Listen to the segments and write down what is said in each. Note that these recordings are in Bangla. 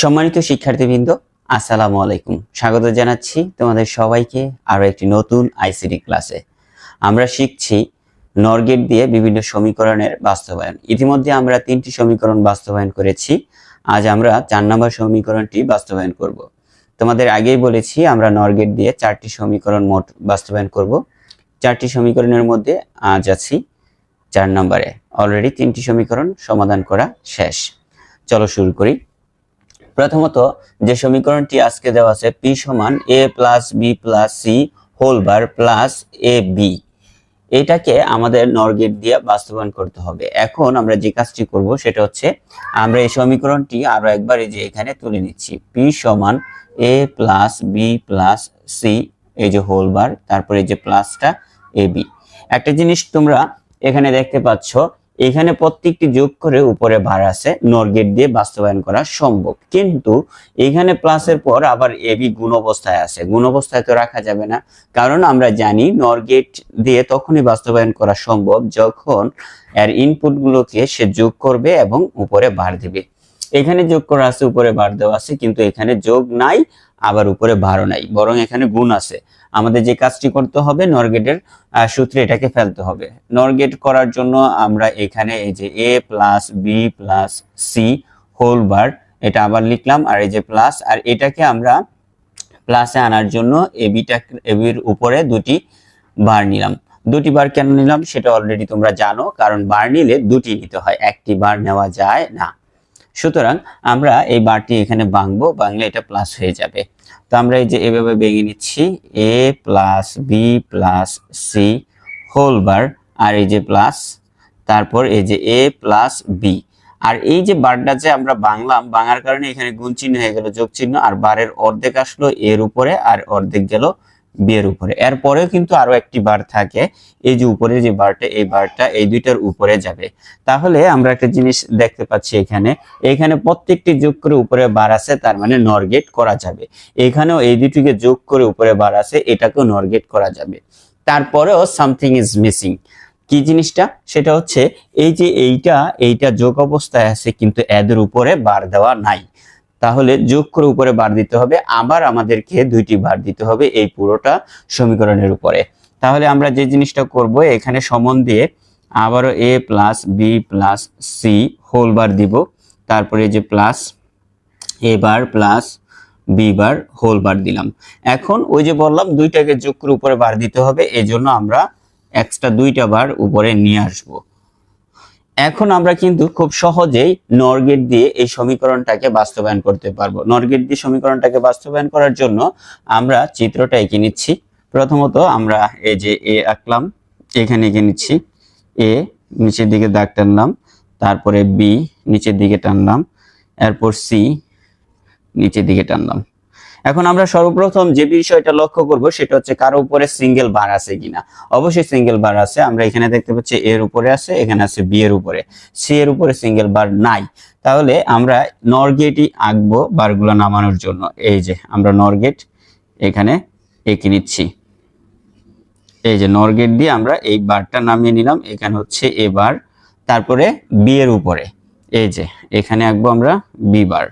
সম্মানিত শিক্ষার্থীবৃন্দ, আসসালামু আলাইকুম। স্বাগত জানাচ্ছি তোমাদের সবাইকে আরও একটি নতুন আইসিডি ক্লাসে। আমরা শিখছি নরগেট দিয়ে বিভিন্ন সমীকরণের বাস্তবায়ন। ইতিমধ্যে আমরা তিনটি সমীকরণ বাস্তবায়ন করেছি। আজ আমরা চার নম্বর সমীকরণটি বাস্তবায়ন করব। তোমাদের আগেই বলেছি, আমরা নরগেট দিয়ে চারটি সমীকরণ মোট বাস্তবায়ন করব। চারটি সমীকরণের মধ্যে আজ আছি চার নম্বরে। অলরেডি তিনটি সমীকরণ সমাধান করা শেষ। চলো শুরু করি। প্রথমত যে সমীকরণটি আজকে দেওয়া আছে, পি সমান A plus B plus C whole bar plus A B. এটাকে আমাদের নরগেট দিয়ে বাস্তবায়ন করতে হবে। এখন আমরা যে কাজটি করব সেটা হচ্ছে, আমরা এই সমীকরণটি আরও একবার এই যে এখানে তুলে নিচ্ছি। পি সমান A plus B plus C, এই যে হোল বার, তারপরে যে প্লাসটা এ বি। একটা জিনিস তোমরা এখানে দেখতে পাচ্ছ এখানে প্রত্যেকটি যোগ করে উপরে ভার আছে নরগেট দিয়ে বাস্তবায়ন করা সম্ভব। কিন্তু এখানে প্লাসের পর আবার এবি গুণ অবস্থায় আছে। গুণ অবস্থায় তো রাখা যাবে না, কারণ আমরা জানি নরগেট দিয়ে তখনই বাস্তবায়ন করা সম্ভব যখন এর ইনপুট গুলোকে সে যোগ করবে এবং উপরে ভার দিবে। এখানে যোগ করা আছে, উপরে ভার দেওয়া আছে, কিন্তু এখানে যোগ নাই, আবার উপরে ভারও নাই, বরং এখানে গুণ আছে। আমাদের যে কাজটি করতে হবে নরগেটের সূত্রে এটাকে ফেলতে হবে। নরগেট করার জন্য আমরা এখানে এই যে A plus B plus C whole bar এটা আবার লিখলাম, আর এই যে প্লাস আর এটাকে আমরা প্লাসে আনার জন্য এবিটা এবির উপরে দুটি বার নিলাম। দুটি বার কেন নিলাম? সেটা অলরেডি তোমরা জানো, কারণ বার নিলে দুটি নিতে হয়। একটি বার নেওয়া যায় না। সুতরাং আমরা এই বারটি এখানে ভাঙবো, ভাঙলে এটা প্লাস হয়ে যাবে। তো আমরা এই যে এভাবে ভেঙে নিচ্ছি A plus B plus C whole bar আর এই যে প্লাস তারপর এই যে এ প্লাস বি আর এই যে বারটা যে আমরা বাংলাম বাঙার কারণে এখানে গুণ চিহ্ন হয়ে গেল, যোগ চিহ্ন, আর বারের অর্ধেক আসলো এর উপরে, আর অর্ধেক গেল বি এর উপরে। এরপরেও কিন্তু আরও একটি বার থাকে, এই যে উপরে যে বারটা, এই বারটা এই দুইটার উপরে যাবে। তাহলে আমরা একটা জিনিস দেখতে পাচ্ছি এখানে এখানে প্রত্যেকটি যোগ করে উপরে বার আছে, তার মানে নরগেট করা যাবে। এখানেও এই দুটিকে যোগ করে উপরে বার আছে, এটাকেও নরগেট করা যাবে। তারপরেও সামথিং ইজ মিসিং। কি জিনিসটা? সেটা হচ্ছে, এই যে এইটা এইটা যোগ অবস্থায় আছে, কিন্তু এদের উপরে বার দেওয়া নাই। তাহলে যোগ করে উপরে বার দিতে হবে, আবার আমাদেরকে দুইটি বার দিতে হবে এই পুরোটা সমীকরণের উপরে। তাহলে আমরা যে জিনিসটা করব, এখানে সমন দিয়ে আবারও A plus B plus C whole bar দিব। তারপরে যে plus A bar plus B bar whole bar দিলাম। এখন ওই যে বললাম, দুইটাকে যোগ করে উপরে বার দিতে হবে, এজন্য আমরা এক্সট্রা দুইটা বার উপরে নিয়ে আসব। এখন আমরা কিন্তু খুব সহজেই নরগেট দিয়ে এই সমীকরণটাকে বাস্তবায়ন করতে পারব। নরগেট দিয়ে সমীকরণটাকে বাস্তবায়ন করার জন্য আমরা চিত্রটা এঁকে নিচ্ছি। প্রথমত আমরা এই যে এ আঁকলাম, এখানে এঁকে নিচ্ছি। এ নিচের দিকে দাগ টানলাম, তারপরে বি নিচের দিকে টানলাম, এরপর সি নিচের দিকে টানলাম। এখন আমরা সর্বপ্রথম যে বিষয়টা লক্ষ্য করব সেটা হচ্ছে কারও উপরে সিঙ্গেল বার আছে কিনা। অবশ্যই সিঙ্গেল বার আছে, আমরা এখানে দেখতে পাচ্ছি এর উপরে আছে, এখানে আছে বি এর উপরে। সি এর উপরে সিঙ্গেল বার নাই। তাহলে আমরা নরগেটই আঁকবো বারগুলো নামানোর জন্য। এই যে, আমরা নরগেট এখানে এঁকে নিচ্ছি। এই যে নরগেট দিয়ে আমরা এই বারটা নামিয়ে নিলাম, এখানে হচ্ছে এ বার। তারপরে বি এর উপরে। এই যে, এখানে আঁকবো আমরা বি বার।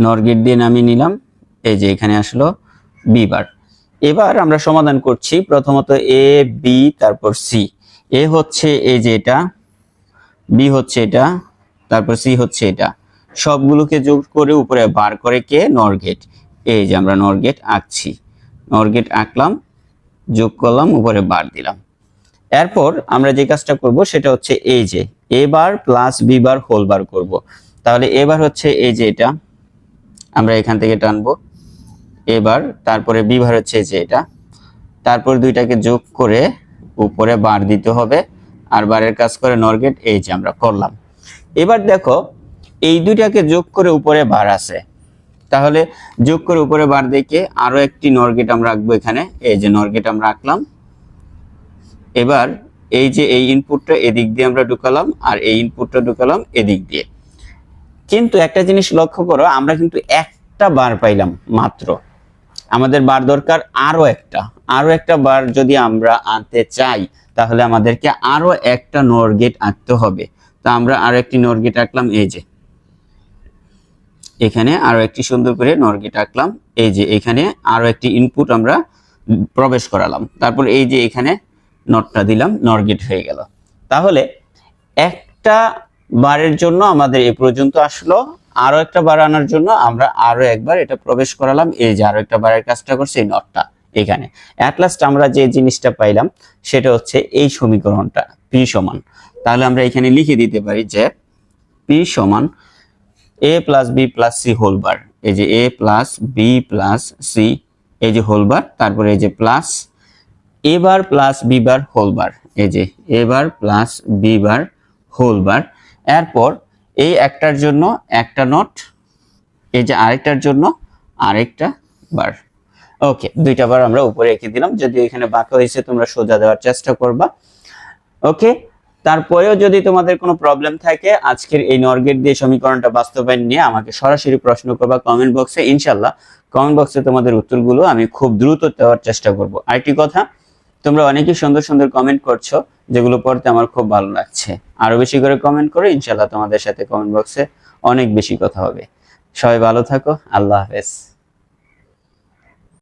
নরগেট দিয়ে নামিয়ে নিলাম। এই যে এখানে আসলো বি বার এবার আমরা সমাধান করছি প্রথমত এ বি তারপর সি এ হচ্ছে এই যে এটা বি হচ্ছে এটা, তারপর সি হচ্ছে এটা। সবগুলোকে যোগ করে উপরে বার করে কে? নরগেট। এই যে আমরা নরগেট আঁকছি। নরগেট আঁকলাম, যোগ করলাম, উপরে বার দিলাম। এরপর আমরা যে কাজটা করব সেটা হচ্ছে এই যে A bar plus B bar whole bar করব। তাহলে এবার হচ্ছে এই যে এটা। আমরা এখান থেকে টানবো। এবার তারপরে বিভার হচ্ছে যে এটা। তারপর দুইটাকে যোগ করে উপরে বার দিতে হবে। আর বারের কাজ করে নরগেট এই যে আমরা করলাম। এবার দেখো, এই দুইটাকে যোগ করে উপরে বার আছে। তাহলে যোগ করে উপরে বার দেখে আরও একটি নরগেট আমরা রাখব এখানে। এই যে নরগেট আমরা রাখলাম। এবার এই যে এই ইনপুটটা এদিক দিয়ে আমরা ঢুকালাম, আর এই ইনপুটটা ঢুকালাম এদিক দিয়ে। কিন্তু একটা জিনিস লক্ষ্য করো, আমরা কিন্তু একটা বার পাইলাম মাত্র। আমাদের বার দরকার আরও একটা। আরও একটা বার যদি আমরা আনতে চাই, তাহলে আমাদেরকে আরও একটা নোর গেট আঁকতে হবে। তো আমরা আরও একটি নোর গেট আঁকলাম, এই যে। এখানে আরও একটি সুন্দর করে নর গেট আঁকলাম, এই যে এখানে আরও একটি ইনপুট আমরা প্রবেশ করালাম। তারপর এই যে এখানে নটটা দিলাম নর গেট হয়ে গেল। তাহলে একটা বারের জন্য আমাদের এ পর্যন্ত আসলো। আরও একটা বার আনার জন্য আমরা আরও একবার এটা প্রবেশ করালাম। এই যে আরও একটা বারের কাজটা করছে এই নটটা এখানে। অ্যাট লাস্ট আমরা যে জিনিসটা পাইলাম, সেটা হচ্ছে এই সমীকরণটা পি সমান। তাহলে আমরা এখানে লিখে দিতে পারি যে পি সমান A plus B plus C whole bar এই যে A plus B plus C এই যে হোল বার তারপরে এই যে plus A bar plus B bar whole bar এই যে A bar plus B bar whole bar এরপর এই একটার জন্য একটা নট, এই যে আরেকটার জন্য আরেকটা বার। ওকে, দুইটা বার আমরা উপরে এঁকে দিলাম। যদি এখানে বাঁকা হয়েছে, তোমরা সোজা দেওয়ার চেষ্টা করবা। ওকে, তারপরেও যদি তোমাদের কোনো প্রবলেম থাকে, আজকের এই নরগেট দিয়ে সমীকরণটা বাস্তবায়ন নিয়ে আমাকে সরাসরি প্রশ্ন করবা কমেন্ট বক্সে। ইনশাল্লাহ কমেন্ট বক্সে তোমাদের উত্তরগুলো আমি খুব দ্রুত দেওয়ার চেষ্টা করব। আরেকটি কথা, তোমরা অনেকেই সুন্দর সুন্দর কমেন্ট করছ যেগুলো পড়তে আমার খুব ভালো লাগছে। আরও বেশি করে কমেন্ট করে ইনশাল্লাহ তোমাদের সাথে কমেন্ট বক্সে অনেক বেশি কথা হবে। সবাই ভালো থাকো, আল্লাহ হাফেজ।